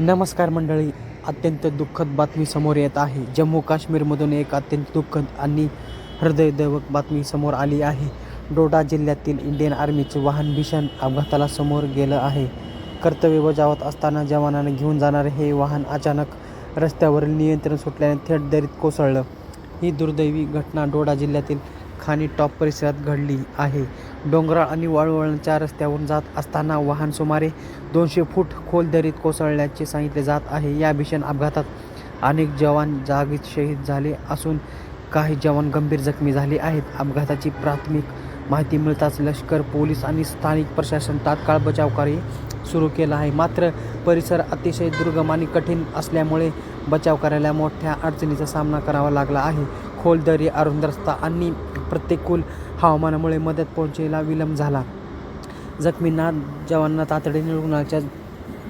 नमस्कार मंडळी अत्यंत दुःखद बातमी समोर येत आहे. जम्मू काश्मीरमधून एक अत्यंत दुःखद आणि हृदयदैवक बातमी समोर आली आहे. डोडा जिल्ह्यातील इंडियन आर्मीचे वाहन भीषण अपघाताला समोर गेलं आहे. कर्तव्य बजावत असताना जवानाने घेऊन जाणारे हे वाहन अचानक रस्त्यावरील नियंत्रण सुटल्याने थेट दरीत कोसळलं. ही दुर्दैवी घटना डोडा जिल्ह्यातील खानी टॉप परिसरात घडली आहे. डोंगराळ आणि वाळवळणच्या रस्त्यावरून जात असताना वाहन सुमारे दोनशे फूट खोल दरीत कोसळल्याचे सांगितले जात आहे. या भीषण अपघातात अनेक जवान जागीच शहीद झाले असून काही जवान गंभीर जखमी झाले आहेत. अपघाताची प्राथमिक माहिती मिळताच लष्कर पोलीस आणि स्थानिक प्रशासन तात्काळ बचावकार्य सुरू केलं आहे. मात्र परिसर अतिशय दुर्गम आणि कठीण असल्यामुळे बचाव करायला मोठ्या अडचणीचा सामना करावा लागला आहे. खोल दरी अरुंद रस्ता आणि प्रतिकूल हवामानामुळे मदत पोहोचायला विलंब झाला. जखमींना जवानांना तातडीने रुग्णालयात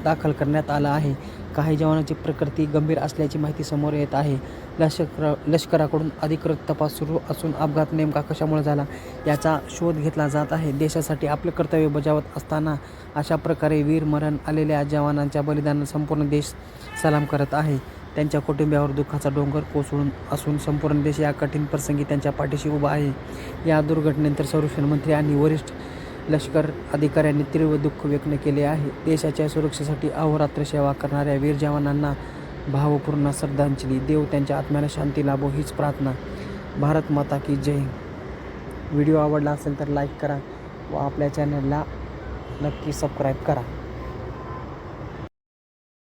दाखल करण्यात आलं आहे. काही जवानांची प्रकृती गंभीर असल्याची माहिती समोर येत आहे. लष्कर लष्कराकडून अधिकृत तपास सुरू असून अपघात नेमका कशामुळे झाला याचा शोध घेतला जात आहे. देशासाठी आपलं कर्तव्य बजावत असताना अशा प्रकारे वीरमरण आलेल्या जवानांच्या बलिदानाला संपूर्ण देश सलाम करत आहे. त्यांच्या कुटुंबियावर दुःखाचा डोंगर कोसळून असून संपूर्ण देश या कठीण प्रसंगी त्यांच्या पाठीशी उभा आहे. या दुर्घटनेनंतर संरक्षण मंत्री आणि वरिष्ठ लष्कर अधिकाऱ्यांनी तीव्र दुःख व्यक्त केले आहे. देशाच्या सुरक्षेसाठी अहोरात्र सेवा करणाऱ्या वीर जवानांना भावपूर्ण श्रद्धांजली. देव त्यांच्या आत्म्याला शांती लाभो हीच प्रार्थना. भारत माता की जय. व्हिडिओ आवडला असेल तर लाईक करा व आपल्या चॅनलला नक्की सबस्क्राईब करा.